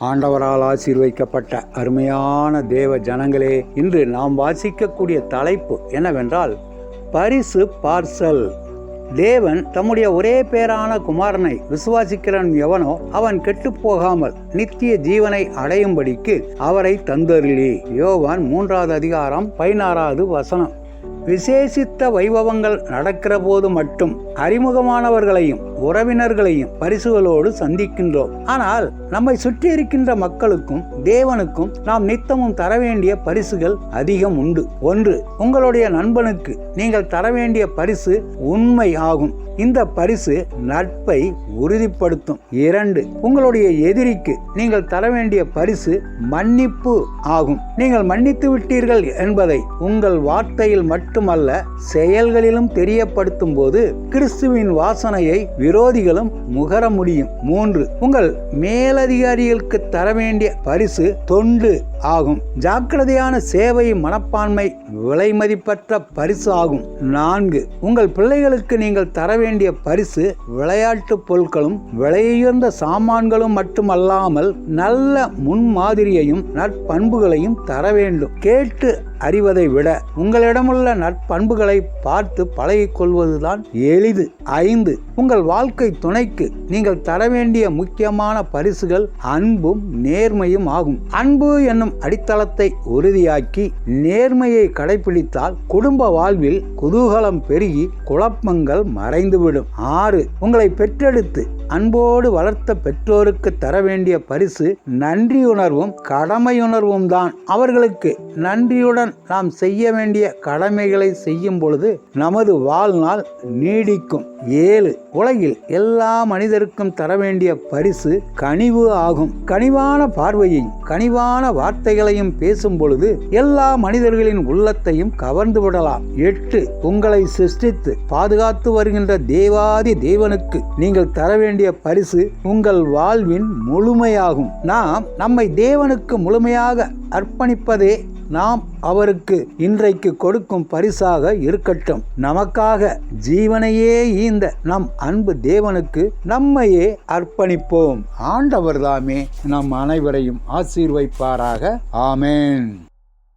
ஆண்டவரால் ஆசீர்வைக்கப்பட்ட அருமையான தேவ ஜனங்களே இன்று நாம் வாசிக்கக்கூடிய தலைப்பு என்னவென்றால் பரிசு பார்சல். தேவன் தம்முடைய ஒரே பேரான குமாரனை விசுவாசிக்கிறன் எவனோ அவன் கெட்டுப் போகாமல் நித்திய ஜீவனை அடையும்படிக்கு அவரை தந்தருளி. யோவான் மூன்றாவது அதிகாரம் பதினாறாவது வசனம். விசேஷித்த வைபவங்கள் நடக்கிற போது மட்டும் அறிமுகமானவர்களையும் உறவினர்களையும் பரிசுகளோடு சந்திக்கின்றோம். ஆனால் நம்மை சுற்றி இருக்கின்ற மக்களுக்கும் தேவனுக்கும் நாம் நித்தமும் தர வேண்டிய பரிசுகள் அதிகம் உண்டு. ஒன்று உங்களுடைய நண்பனுக்கு நீங்கள் தர வேண்டிய பரிசு உண்மை ஆகும் இந்த பரிசு நட்பை உறுதிப்படுத்தும். இரண்டு உங்களுடைய எதிரிக்கு நீங்கள் தர வேண்டிய பரிசு மன்னிப்பு ஆகும். நீங்கள் மன்னித்து விட்டீர்கள் என்பதை உங்கள் வார்த்தையில் மட்டுமல்ல செயல்களிலும் தெரியப்படுத்தும் போது கிறிஸ்துவின் வாசனையை விரோதிகளும் முகர முடியும். மூன்று உங்கள் மேலதிகாரிகளுக்கு தர வேண்டிய பரிசு தொண்டு ஆகும். ஜாக்கிரதையான சேவை மனப்பான்மை விலைமதிப்பற்ற பரிசு ஆகும். நான்கு உங்கள் பிள்ளைகளுக்கு நீங்கள் தர வேண்டிய வேண்டிய பரிசு விளையாட்டு பொருட்களும் விலையுயர்ந்த சாமான்களும் மட்டுமல்லாமல் நல்ல முன்மாதிரியையும் நற்பண்புகளையும் தர வேண்டும். கேட்டு அறிவதை விட உங்களிடமுள்ள நட்பண்புகளை பார்த்து பழகிக்கொள்வதுதான் எளிது. ஐந்து உங்கள் வாழ்க்கை துணைக்கு நீங்கள் தர வேண்டிய முக்கியமான பரிசுகள் அன்பும் நேர்மையும் ஆகும். அன்பு என்னும் அடித்தளத்தை உறுதியாக்கி நேர்மையை கடைபிடித்தால் குடும்ப வாழ்வில் குதூகலம் பெருகி குழப்பங்கள் மறைந்து வந்துவிடும் ஆறு உங்களை பெற்றெடுத்து அன்போடு வளர்த்த பெற்றோருக்கு தர வேண்டிய பரிசு நன்றியுணர்வும் கடமையுணர்வும் தான் அவர்களுக்கு நன்றியுடன் நாம் செய்ய வேண்டிய கடமைகளை செய்யும் பொழுது நமது வாழ்நாள் நீடிக்கும். ஏழு உலகில் எல்லா மனிதருக்கும் தர வேண்டிய பரிசு கனிவு ஆகும். கனிவான பார்வையையும் கனிவான வார்த்தைகளையும் பேசும் பொழுது எல்லா மனிதர்களின் உள்ளத்தையும் கவர்ந்து விடலாம். எட்டு உங்களை சிருஷ்டித்து பாதுகாத்து வருகின்ற தேவாதி தேவனுக்கு நீங்கள் தர வேண்டிய பரிசு உங்கள் வாழ்வின் முழுமையாகும். நாம் நம்மை தேவனுக்கு முழுமையாக அர்ப்பணிப்பதே நாம் அவருக்கு இன்றைக்கு கொடுக்கும் பரிசாக இருக்கட்டும். நமக்காக ஜீவனையே ஈந்த நம் அன்பு தேவனுக்கு நம்மையே அர்ப்பணிப்போம். ஆண்டவர்தாமே நம் அனைவரையும் ஆசீர்வைப்பாராக. ஆமேன்.